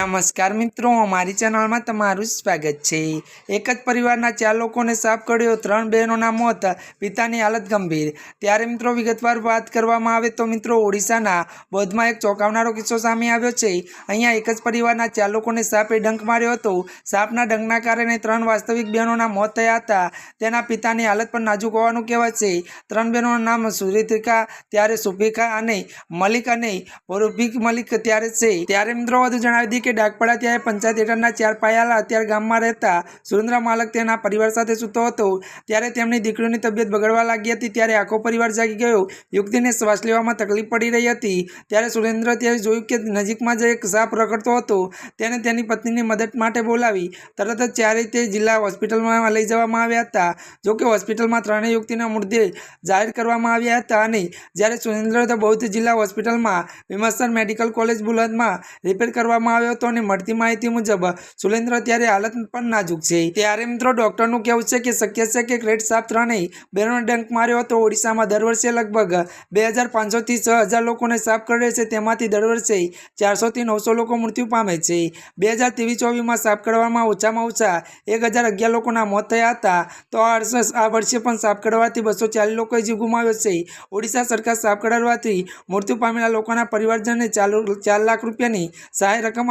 નમસ્કાર મિત્રો, અમારી ચેનલમાં તમારું સ્વાગત છે. એક જ પરિવારના ચાર લોકોને સાપ કર્યો, ત્રણ બહેનોના મોત, પિતાની હાલત ગંભીર. ત્યારે મિત્રો, વિગતવાર વાત કરવામાં આવે તો મિત્રો, ઓડિશાના બોધમાં એક ચોંકાવનારો કિસ્સો સામે આવ્યો છે. અહીંયા એક જ પરિવારના ચાર લોકોને સાપે ડંખ માર્યો હતો. સાપના ડંખના કારણે ત્રણ વાસ્તવિક બહેનોના મોત થયા હતા. તેના પિતાની હાલત પણ નાજુક હોવાનું કહેવાય છે. ત્રણ બહેનોનું નામ સુરેત્રિકા ત્યારે સુફિકા અને મલિક અને રૂફિક મલિક ત્યારે છે. ત્યારે મિત્રો, વધુ જણાવી દીધી કે ડાકપડા ત્યાં પંચાયત હેઠળના ચાર પાયાલા અત્યારે ગામમાં રહેતા સુરેન્દ્ર માલક તેના પરિવાર સાથે સૂતો હતો. ત્યારે તેમની દીકરીની તબિયત બગડવા લાગી હતી, ત્યારે આખો પરિવાર જાગી ગયો. યુવતીને શ્વાસ લેવામાં તકલીફ પડી રહી હતી. ત્યારે સુરેન્દ્ર ત્યારે જોયું કે નજીકમાં જ એક સાપ રખડતો હતો. તેને તેની પત્નીની મદદ માટે બોલાવી. તરત જ ચારે તે જિલ્લા હોસ્પિટલમાં લઈ જવામાં આવ્યા હતા. જોકે હોસ્પિટલમાં ત્રણેય યુવતીના મૃતદેહ જાહેર કરવામાં આવ્યા હતા અને જ્યારે સુરેન્દ્ર બૌદ્ધ જિલ્લા હોસ્પિટલમાં વિમર્શન મેડિકલ કોલેજ બુલંદમાં રિપેર કરવામાં આવ્યો હતો મળતી માહિતી મુજબ, સુરેન્દ્ર ત્યારે હાલત પણ નાજુક છે. ત્યારે મિત્રો, ડોક્ટરનું કહેવું છે કે શક્ય છે કે ગ્રેટ સાપ ત્રણેય બેરોને ડંક માર્યો હતો. ઓડિશામાં દર વર્ષે લગભગ બે હજાર પાંચસોથી છ હજાર લોકોને સાપ કરડે છે. તેમાંથી દર વર્ષે ચારસોથી નવસો લોકો મૃત્યુ પામે છે. બે હજાર ત્રેવીસ ચોવીસમાં સાપ કરડવામાં ઓછામાં ઓછા એક હજાર અગિયાર લોકોના મોત થયા હતા. તો આ વર્ષે પણ સાપ કરડવાથી બસો ચાલીસ લોકોએ જીવ ગુમાવ્યો છે. ઓડિશા સરકાર સાપ કરડવાથી મૃત્યુ પામેલા લોકોના પરિવારજનને ચાર લાખ રૂપિયાની સહાય રકમ